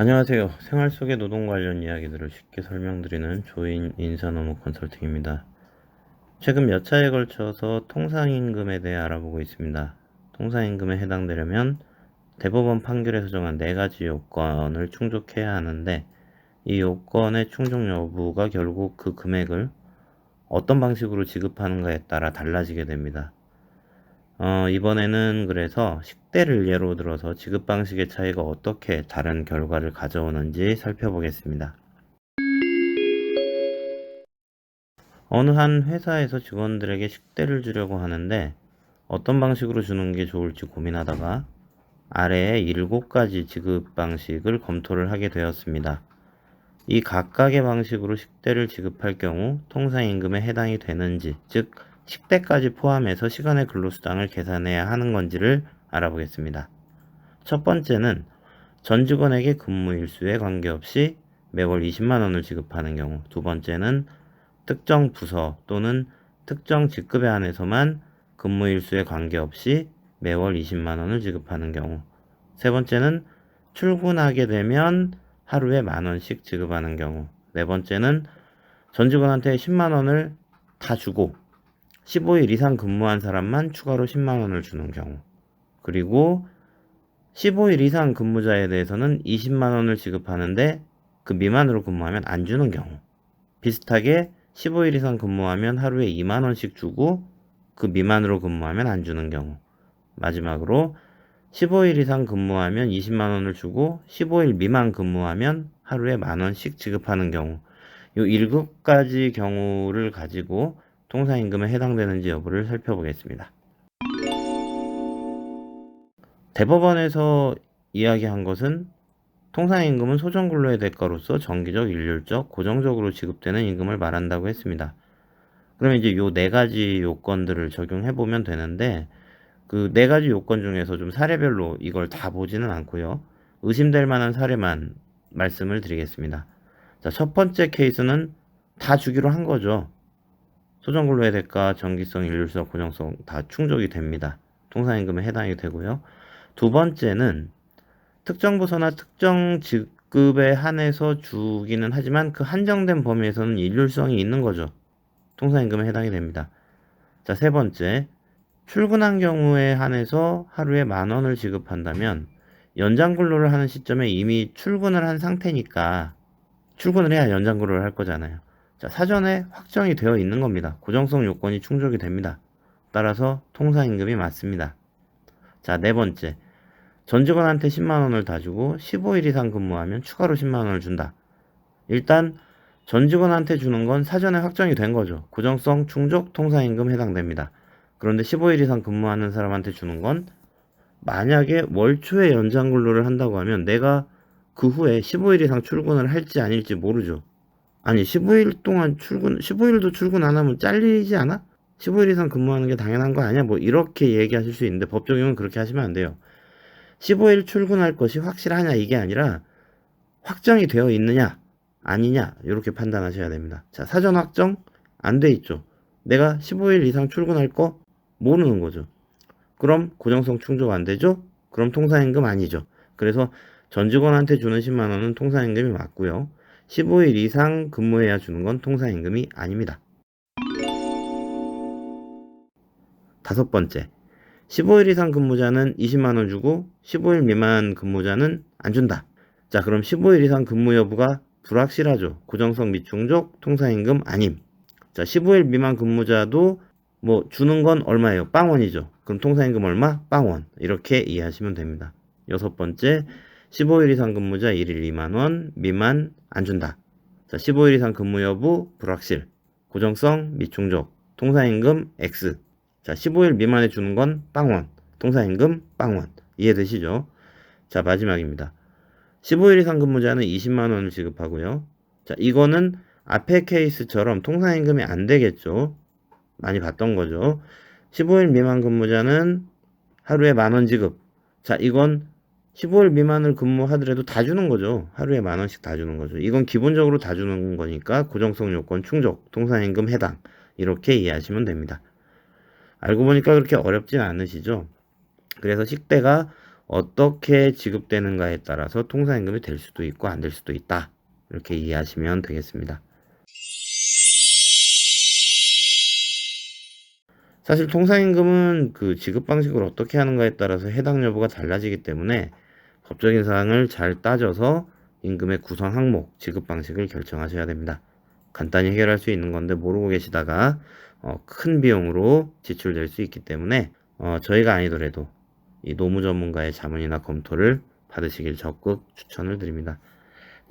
안녕하세요. 생활 속의 노동 관련 이야기들을 쉽게 설명드리는 조인 인사노무 컨설팅입니다. 최근 몇 차에 걸쳐서 통상임금에 대해 알아보고 있습니다. 통상임금에 해당되려면 대법원 판결에서 정한 네 가지 요건을 충족해야 하는데 이 요건의 충족 여부가 결국 그 금액을 어떤 방식으로 지급하는가에 따라 달라지게 됩니다. 어, 이번에는 그래서 식대를 예로 들어서 지급 방식의 차이가 어떻게 다른 결과를 가져오는지 살펴보겠습니다. 어느 한 회사에서 직원들에게 식대를 주려고 하는데 어떤 방식으로 주는 게 좋을지 고민하다가 아래에 7가지 지급 방식을 검토를 하게 되었습니다. 이 각각의 방식으로 식대를 지급할 경우 통상 임금에 해당이 되는지, 즉 식대까지 포함해서 시간의 근로수당을 계산해야 하는 건지를 알아보겠습니다. 첫 번째는 전 직원에게 근무 일수에 관계없이 매월 20만 원을 지급하는 경우, 두 번째는 특정 부서 또는 특정 직급에 한해서만 근무 일수에 관계없이 매월 20만 원을 지급하는 경우, 세 번째는 출근하게 되면 하루에 만 원씩 지급하는 경우, 네 번째는 전 직원한테 10만 원을 다 주고 15일 이상 근무한 사람만 추가로 10만 원을 주는 경우. 그리고 15일 이상 근무자에 대해서는 20만 원을 지급하는데 그 미만으로 근무하면 안 주는 경우. 비슷하게 15일 이상 근무하면 하루에 2만 원씩 주고 그 미만으로 근무하면 안 주는 경우. 마지막으로 15일 이상 근무하면 20만 원을 주고 15일 미만 근무하면 하루에 만 원씩 지급하는 경우. 이 7가지 경우를 가지고 통상임금에 해당되는지 여부를 살펴보겠습니다. 대법원에서 이야기한 것은 통상임금은 소정근로의 대가로서 정기적, 일률적, 고정적으로 지급되는 임금을 말한다고 했습니다. 그러면 이제 요 네 가지 요건들을 적용해 보면 되는데 그 네 가지 요건 중에서 좀 사례별로 이걸 다 보지는 않고요. 의심될 만한 사례만 말씀을 드리겠습니다. 자, 첫 번째 케이스는 다 주기로 한 거죠. 소정근로의 대가, 정기성, 일률성, 고정성 다 충족이 됩니다. 통상임금에 해당이 되고요. 두 번째는 특정 부서나 특정 직급에 한해서 주기는 하지만 그 한정된 범위에서는 일률성이 있는 거죠. 통상임금에 해당이 됩니다. 자, 세 번째. 출근한 경우에 한해서 하루에 만 원을 지급한다면 연장 근로를 하는 시점에 이미 출근을 한 상태니까 출근을 해야 연장 근로를 할 거잖아요. 자, 사전에 확정이 되어 있는 겁니다. 고정성 요건이 충족이 됩니다. 따라서 통상임금이 맞습니다. 자, 네 번째. 전 직원한테 10만 원을 다 주고 15일 이상 근무하면 추가로 10만 원을 준다. 일단 전 직원한테 주는 건 사전에 확정이 된 거죠. 고정성 충족 통상임금 해당됩니다. 그런데 15일 이상 근무하는 사람한테 주는 건 만약에 월 초에 연장 근로를 한다고 하면 내가 그 후에 15일 이상 출근을 할지 아닐지 모르죠. 아니 15일 동안 출근 15일도 출근 안 하면 잘리지 않아? 15일 이상 근무하는 게 당연한 거 아니야? 뭐 이렇게 얘기하실 수 있는데 법 적용은 그렇게 하시면 안 돼요. 15일 출근할 것이 확실하냐 이게 아니라 확정이 되어 있느냐 아니냐 이렇게 판단하셔야 됩니다. 자 사전 확정 안 돼 있죠. 내가 15일 이상 출근할 거 모르는 거죠. 그럼 고정성 충족 안 되죠? 그럼 통상임금 아니죠. 그래서 전 직원한테 주는 10만 원은 통상임금이 맞고요. 15일 이상 근무해야 주는 건 통상임금이 아닙니다. 다섯 번째. 15일 이상 근무자는 20만 원 주고 15일 미만 근무자는 안 준다. 자, 그럼 15일 이상 근무 여부가 불확실하죠. 고정성 미충족, 통상임금 아님. 자, 15일 미만 근무자도 뭐 주는 건 얼마예요? 빵원이죠. 그럼 통상임금 얼마? 빵원. 이렇게 이해하시면 됩니다. 여섯 번째, 15일 이상 근무자 1일 2만 원, 미만 안 준다. 자, 15일 이상 근무 여부 불확실. 고정성 미충족. 통상임금 X. 자, 15일 미만에 주는 건 빵원. 통상임금 빵원. 이해되시죠? 자, 마지막입니다. 15일 이상 근무자는 20만 원을 지급하고요. 자, 이거는 앞에 케이스처럼 통상임금이 안 되겠죠. 많이 봤던 거죠. 15일 미만 근무자는 하루에 만 원 지급. 자, 이건 15일 미만을 근무하더라도 다 주는 거죠. 하루에 만 원씩 다 주는 거죠. 이건 기본적으로 다 주는 거니까 고정성 요건 충족, 통상임금 해당. 이렇게 이해하시면 됩니다. 알고 보니까 그렇게 어렵진 않으시죠? 그래서 식대가 어떻게 지급되는가에 따라서 통상임금이 될 수도 있고 안 될 수도 있다. 이렇게 이해하시면 되겠습니다. 사실 통상임금은 그 지급 방식을 어떻게 하는가에 따라서 해당 여부가 달라지기 때문에 법적인 사항을 잘 따져서 임금의 구성 항목, 지급 방식을 결정하셔야 됩니다. 간단히 해결할 수 있는 건데 모르고 계시다가 어, 큰 비용으로 지출될 수 있기 때문에 어, 저희가 아니더라도 이 노무 전문가의 자문이나 검토를 받으시길 적극 추천을 드립니다.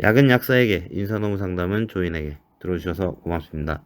약은 약사에게 인사노무 상담은 조인에게 들어주셔서 고맙습니다.